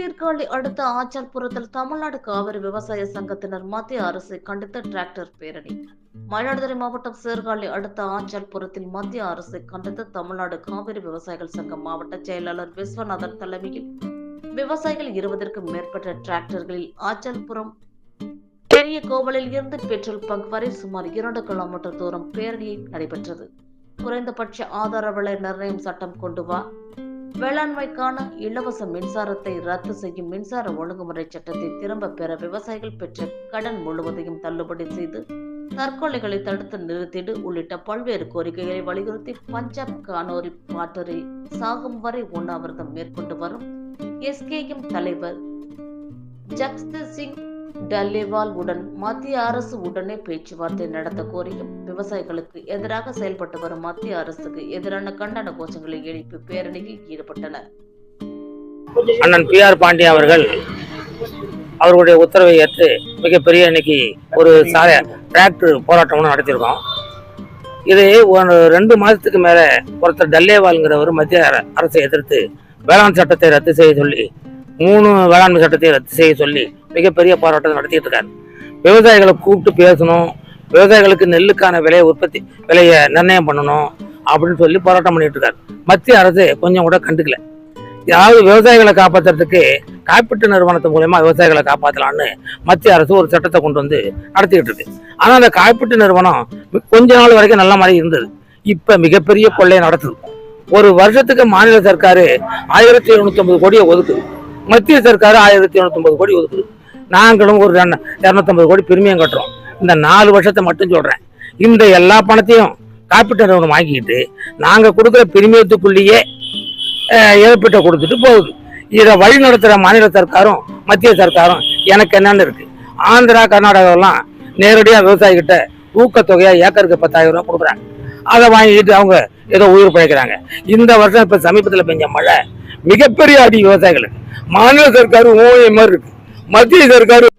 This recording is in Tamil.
சீர்காழி அடுத்த ஆச்சார்புரத்தில் தமிழ்நாடு காவிரி விவசாய சங்கத்தினர் மத்திய அரசை கண்டித்த டிராக்டர் பேரணி. மயிலாடுதுறை மாவட்டம் சீர்காழி அடுத்த ஆச்சார்புரத்தில் மத்திய அரசை கண்டித்து தமிழ்நாடு காவிரி விவசாயிகள் சங்க மாவட்ட செயலாளர் விஸ்வநாதன் தலைமையில் விவசாயிகள் இருபதற்கும் மேற்பட்ட டிராக்டர்களில் ஆச்சல்புரம் பெரிய கோவலில் இருந்து பெட்ரோல் பங்க் வரை சுமார் இரண்டு கிலோமீட்டர் தூரம் பேரணி நடைபெற்றது. குறைந்தபட்ச ஆதார விலை நிர்ணயம் சட்டம் கொண்டு வா வேளாண்மைக்கான இலவச மின்சாரத்தை ரத்து செய்யும் மின்சார ஒழுங்குமுறை சட்டத்தை திரும்ப பெற விவசாயிகள் பெற்ற கடன் முழுவதையும் தள்ளுபடி செய்து தற்கொலைகளை தடுத்து நிறுத்திடு உள்ளிட்ட பல்வேறு கோரிக்கைகளை வலியுறுத்தி பஞ்சாப் கானோரி பாட்டரை சாகும் வரை உண்ணாவிரதம் மேற்கொண்டு வரும் எஸ்கேஎம் தலைவர் ஜக்ஸ்தர் சிங் டல்லிவால் உடன் மத்திய அரசு உடனே பேச்சுவார்த்தை நடத்த கோரியும். விவசாயிகளுக்கு எதிராக செயல்பட்டு வரும் மத்திய அரசுக்கு எதிரான கண்டன கோஷங்களை எழுப்பி பேரணியில் ஈடுபட்டனர். அண்ணன் பி ஆர் பாண்டியன் அவர்கள் அவர்களுடைய உத்தரவை ஏற்று மிகப்பெரிய இன்னைக்கு ஒரு சாலை டிராக்டர் போராட்டம் நடத்தியிருக்கோம். இது ஒரு ரெண்டு மாதத்துக்கு மேலே ஒருத்தர் டல்லேவால்ங்கிறவர் மத்திய அர- அரசை எதிர்த்து வேளாண் சட்டத்தை ரத்து செய்ய சொல்லி மூணு வேளாண்மை சட்டத்தை ரத்து செய்ய சொல்லி மிகப்பெரிய போராட்டம் நடத்திட்டு இருக்காரு. விவசாயிகளை கூப்பிட்டு பேசணும் விவசாயிகளுக்கு நெல்லுக்கான விலையை உற்பத்தி விலையை நிர்ணயம் பண்ணணும் அப்படின்னு சொல்லி போராட்டம் பண்ணிட்டு இருக்காரு. மத்திய அரசு கொஞ்சம் கூட கண்டுக்கல. யாராவது விவசாயிகளை காப்பாத்துறதுக்கு காப்பீட்டு நிறுவனத்து மூலயமா விவசாயிகளை காப்பாற்றலான்னு மத்திய அரசு ஒரு சட்டத்தை கொண்டு வந்து நடத்திக்கிட்டு இருக்கு. ஆனால் அந்த காப்பீட்டு நிறுவனம் கொஞ்ச நாள் வரைக்கும் நல்ல மாதிரி இருந்தது. இப்போ மிகப்பெரிய கொள்ளையை நடத்துது. ஒரு வருஷத்துக்கு மாநில சர்க்காரு ஆயிரத்தி எழுநூத்தி கோடியை ஒதுக்குது. மத்திய சர்க்காரு ஆயிரத்தி எழுநூத்தி கோடி ஒதுக்குது. நாங்களும் ஒரு இரநூத்தம்பது கோடி பிரிமியம் கட்டுறோம். இந்த நாலு வருஷத்தை மட்டும் சொல்கிறேன் இந்த எல்லா பணத்தையும் காப்பீட்டு நிறுவனம் வாங்கிக்கிட்டு நாங்கள் கொடுக்குற பிரிமியத்துக்குள்ளேயே இழப்பீட்டை கொடுத்துட்டு போகுது. இதை வழி நடத்துகிற மாநில சர்க்காரும் மத்திய சர்க்காரும் எனக்கு என்னென்னு இருக்குது ஆந்திரா கர்நாடகாவெல்லாம் நேரடியாக விவசாயிகிட்ட ஊக்கத்தொகையாக ஏக்கருக்கு பத்தாயிரம் ரூபா கொடுக்குறாங்க. அதை வாங்கிட்டு அவங்க ஏதோ உயிர் பிழைக்கிறாங்க. இந்த வருஷம் இப்போ சமீபத்தில் பெஞ்ச மழை மிகப்பெரிய அடி விவசாயிகளுக்கு. மாநில சர்க்கார் ஓய மாதிரி இருக்கு மத்திய சர்க்கார்